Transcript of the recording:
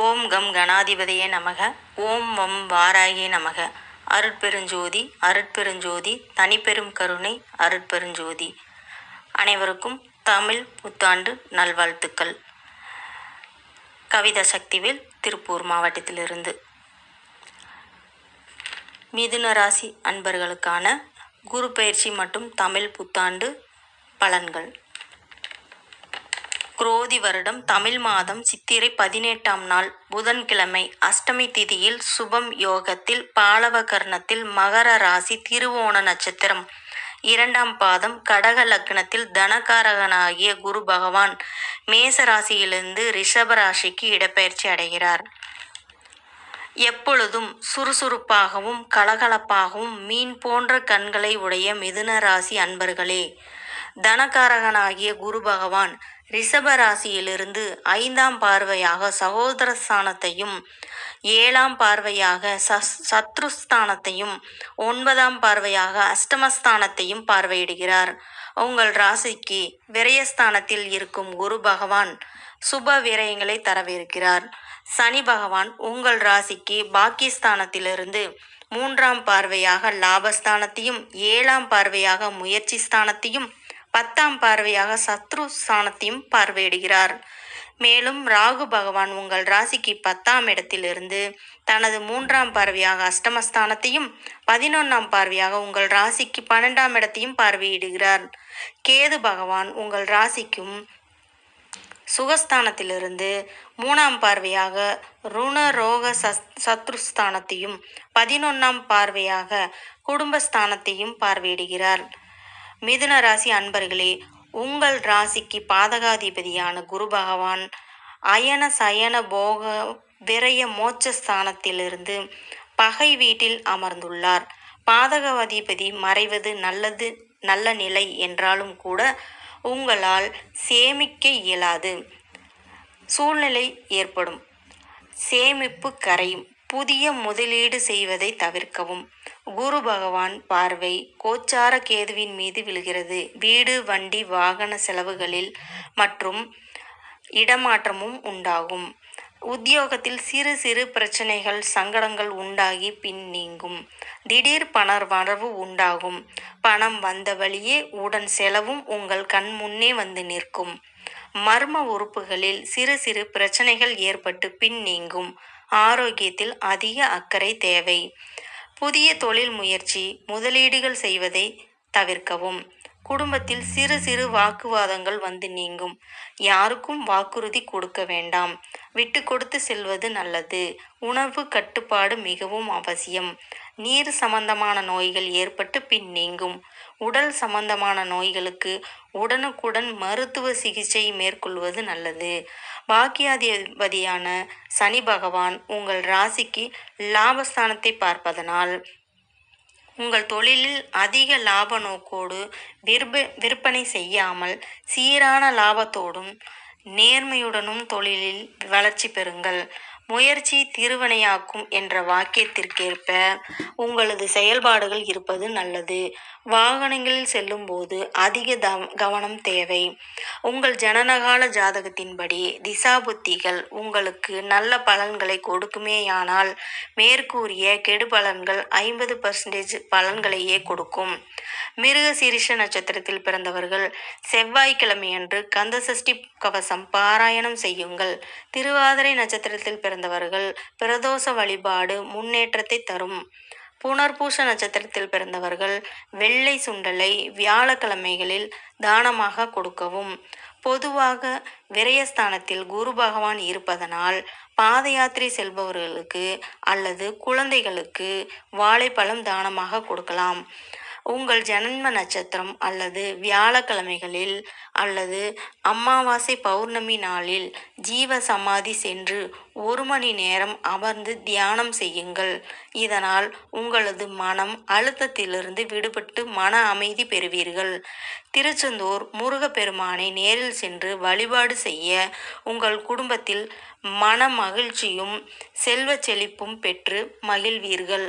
ஓம் come கணாதிபதியே நமக. ஓம் வம் வாராயே நமக. அருட்பெருஞ்சோதி அருட்பெருஞ்சோதி தனிப்பெரும் கருணை அருட்பெருஞ்சோதி. அனைவருக்கும் தமிழ் புத்தாண்டு நல்வாழ்த்துக்கள். கவிதா சக்திவேல் திருப்பூர் மாவட்டத்திலிருந்து. மிதுன ராசி அன்பர்களுக்கான குரு பயிற்சி மற்றும் தமிழ் புத்தாண்டு பலன்கள். குரோதி வருடம் தமிழ் மாதம் சித்திரை பதினெட்டாம் நாள் புதன்கிழமை அஷ்டமி திதியில் சுபம் யோகத்தில் பாலவகர்ணத்தில் மகர ராசி திருவோண நட்சத்திரம். இரண்டாம் பாதம் கடக லக்னத்தில் தனகாரகனாகிய குரு பகவான் மேச ராசியிலிருந்து ரிஷப ராசிக்கு இடப்பெயர்ச்சி அடைகிறார். எப்பொழுதும் சுறுசுறுப்பாகவும் கலகலப்பாகவும் மீன் போன்ற கண்களை உடைய மிதுன ராசி அன்பர்களே தனகாரகனாகிய குரு பகவான் ரிஷப ராசியிலிருந்து ஐந்தாம் பார்வையாக சகோதர ஸ்தானத்தையும் ஏழாம் பார்வையாக சஸ் சத்ருஸ்தானத்தையும் ஒன்பதாம் பார்வையாக அஷ்டமஸ்தானத்தையும் பார்வையிடுகிறார். உங்கள் ராசிக்கு விரயஸ்தானத்தில் இருக்கும் குரு பகவான் சுப விரயங்களை தரவிருக்கிறார். சனி பகவான் உங்கள் ராசிக்கு பாக்கியஸ்தானத்திலிருந்து மூன்றாம் பார்வையாக லாபஸ்தானத்தையும் ஏழாம் பார்வையாக முயற்சி ஸ்தானத்தையும் பத்தாம் பார்வையாக சத்ரு ஸ்தானத்தையும் பார்வையிடுகிறார். மேலும் ராகு பகவான் உங்கள் ராசிக்கு பத்தாம் இடத்திலிருந்து தனது மூன்றாம் பார்வையாக அஷ்டமஸ்தானத்தையும் பதினொன்றாம் பார்வையாக உங்கள் ராசிக்கு பன்னெண்டாம் இடத்தையும் பார்வையிடுகிறார். கேது பகவான் உங்கள் ராசிக்கும் சுகஸ்தானத்திலிருந்து மூணாம் பார்வையாக ருணரோக சஸ் சத்ருஸ்தானத்தையும் பதினொன்றாம் பார்வையாக குடும்பஸ்தானத்தையும் பார்வையிடுகிறார். மிதுன ராசி அன்பர்களே உங்கள் ராசிக்கு பாதகாதிபதியான குரு பகவான் அயன சயன போக விரய மோட்சஸ்தானத்திலிருந்து பகை வீட்டில் அமர்ந்துள்ளார். பாதகாதிபதி மறைவது நல்லது நல்ல நிலை என்றாலும் கூட உங்களால் சேமிக்க இயலாது. சூழ்நிலை ஏற்படும். சேமிப்பு கரையும். புதிய முதலீடு செய்வதை தவிர்க்கவும். குரு பகவான் பார்வை கோச்சார கேதுவின் மீது விழுகிறது. வீடு வண்டி வாகன செலவுகளில் மற்றும் இடமாற்றமும் உண்டாகும். உத்தியோகத்தில் சிறு சிறு பிரச்சனைகள் சங்கடங்கள் உண்டாகி பின் நீங்கும். திடீர் பண வரவு உண்டாகும். பணம் வந்த வழியே உடன் செலவும் உங்கள் கண் முன்னே வந்து நிற்கும். மர்ம உறுப்புகளில் சிறு சிறு பிரச்சனைகள் ஏற்பட்டு பின் நீங்கும். ஆரோக்கியத்தில் அதிக அக்கறை தேவை. புதிய தொழில் முயற்சி முதலீடுகள் செய்வதை தவிர்க்கவும். குடும்பத்தில் சிறு சிறு வாக்குவாதங்கள் வந்து நீங்கும். யாருக்கும் வாக்குறுதி கொடுக்க வேண்டாம். விட்டு கொடுத்து செல்வது நல்லது. உணவு கட்டுப்பாடு மிகவும் அவசியம். நீர் சம்பந்தமான நோய்கள் ஏற்பட்டு பின் நீங்கும். உடல் சம்பந்தமான நோய்களுக்கு உடனுக்குடன் மருத்துவ சிகிச்சை மேற்கொள்வது நல்லது. பாக்கியாதிபதியான சனி பகவான் உங்கள் ராசிக்கு லாபஸ்தானத்தை பார்ப்பதனால் உங்கள் தொழிலில் அதிக லாப நோக்கோடு விற்ப விற்பனை செய்யாமல் சீரான லாபத்தோடும் நேர்மையுடனும் தொழிலில் வளர்ச்சி பெறுங்கள். முயற்சி திருவினையாக்கும் என்ற வாக்கியத்திற்கேற்ப உங்களது செயல்பாடுகள் இருப்பது நல்லது. வாகனங்களில் செல்லும்போது அதிக த கவனம் தேவை. உங்கள் ஜனனகால ஜாதகத்தின்படி திசாபுத்திகள் உங்களுக்கு நல்ல பலன்களை கொடுக்குமேயானால் மேற்கூறிய கெடு பலன்கள் ஐம்பது பர்சன்டேஜ் பலன்களையே கொடுக்கும். மிருக சிரிஷ நட்சத்திரத்தில் பிறந்தவர்கள் செவ்வாய்க்கிழமையன்று கந்தசஷ்டி கவசம் பாராயணம் செய்யுங்கள். திருவாதிரை நட்சத்திரத்தில் பிறந்த பிறந்தவர்கள். பிரதோஷ வழிபாடு முன்னேற்றத்தை தரும். புனர்பூச நட்சத்திரத்தில் பிறந்தவர்கள் வெள்ளை சுண்டலை வியாழக்கிழமைகளில் தானமாக கொடுக்கவும். பொதுவாக விரயஸ்தானத்தில் குரு பகவான் இருப்பதனால் பாத யாத்திரை செல்பவர்களுக்கு அல்லது குழந்தைகளுக்கு வாழைப்பழம் தானமாக கொடுக்கலாம். உங்கள் ஜனன்ம நட்சத்திரம் அல்லது வியாழக்கிழமைகளில் அல்லது அமாவாசை பௌர்ணமி நாளில் ஜீவ சமாதி சென்று ஒரு மணி நேரம் அமர்ந்து தியானம் செய்யுங்கள். இதனால் உங்களது மனம் அழுத்தத்திலிருந்து விடுபட்டு மன அமைதி பெறுவீர்கள். திருச்செந்தூர் முருகப்பெருமானை நேரில் சென்று வழிபாடு செய்ய உங்கள் குடும்பத்தில் மன மகிழ்ச்சியும் செல்வ செழிப்பும் பெற்று மகிழ்வீர்கள்.